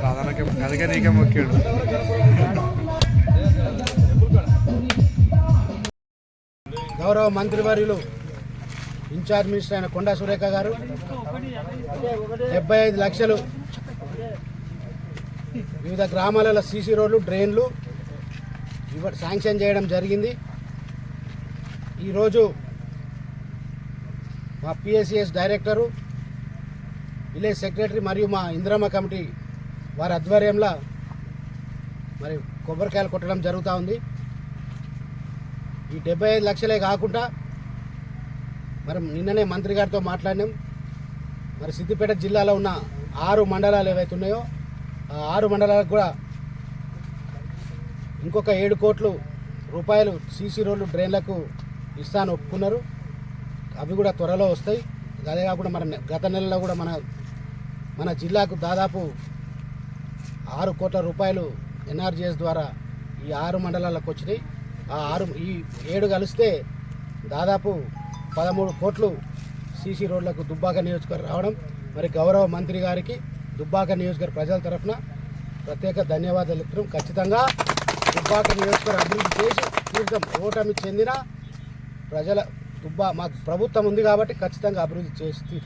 ప్రధానకే నీకే మొక్కాడు. గౌరవ మంత్రివర్యులు ఇన్ఛార్జ్ మినిస్టర్ అయిన కొండా సురేఖ గారు డెబ్బై ఐదు లక్షలు వివిధ గ్రామాలలో సీసీ రోడ్లు డ్రైన్లు ఇవ్వ శాంక్షన్ చేయడం జరిగింది. ఈరోజు మా పిఎస్సిఎస్ డైరెక్టరు విలేజ్ సెక్రటరీ మరియు మా ఇంద్రమ్మ కమిటీ వారి ఆధ్వర్యంలో మరి కొబ్బరికాయలు కొట్టడం జరుగుతూ ఉంది. ఈ డెబ్బై ఐదు లక్షలే కాకుండా మరి నిన్ననే మంత్రి గారితో మాట్లాడినాం. మరి సిద్దిపేట జిల్లాలో ఉన్న ఆరు మండలాలు ఏవైతే ఉన్నాయో ఆ ఆరు మండలాలకు కూడా ఇంకొక ఏడు కోట్లు రూపాయలు సీసీ రోడ్లు డ్రైన్లకు ఇస్తాను ఒప్పుకున్నారు. అవి కూడా త్వరలో వస్తాయి. అదే కాకుండా మన గత నెలలో కూడా మన మన జిల్లాకు దాదాపు ఆరు కోట్ల రూపాయలు ఎన్ఆర్జీఎస్ ద్వారా ఈ ఆరు మండలాలకు వచ్చినాయి. ఆ ఆరు ఈ ఏడు కలిస్తే దాదాపు పదమూడు కోట్లు సీసీ రోడ్లకు దుబ్బాక నియోజకవర్గం రావడం. మరి గౌరవ మంత్రి గారికి దుబ్బాక నియోజకవర్గ ప్రజల తరఫున ప్రత్యేక ధన్యవాదాలు ఇస్తున్నాం ఖచ్చితంగా దుబ్బాక నియోజకవర్గం అభివృద్ధి చేసి తీర్థం ఓటమి చెందిన ప్రజల దుబ్బా మాకు ప్రభుత్వం ఉంది కాబట్టి ఖచ్చితంగా అభివృద్ధి చేసి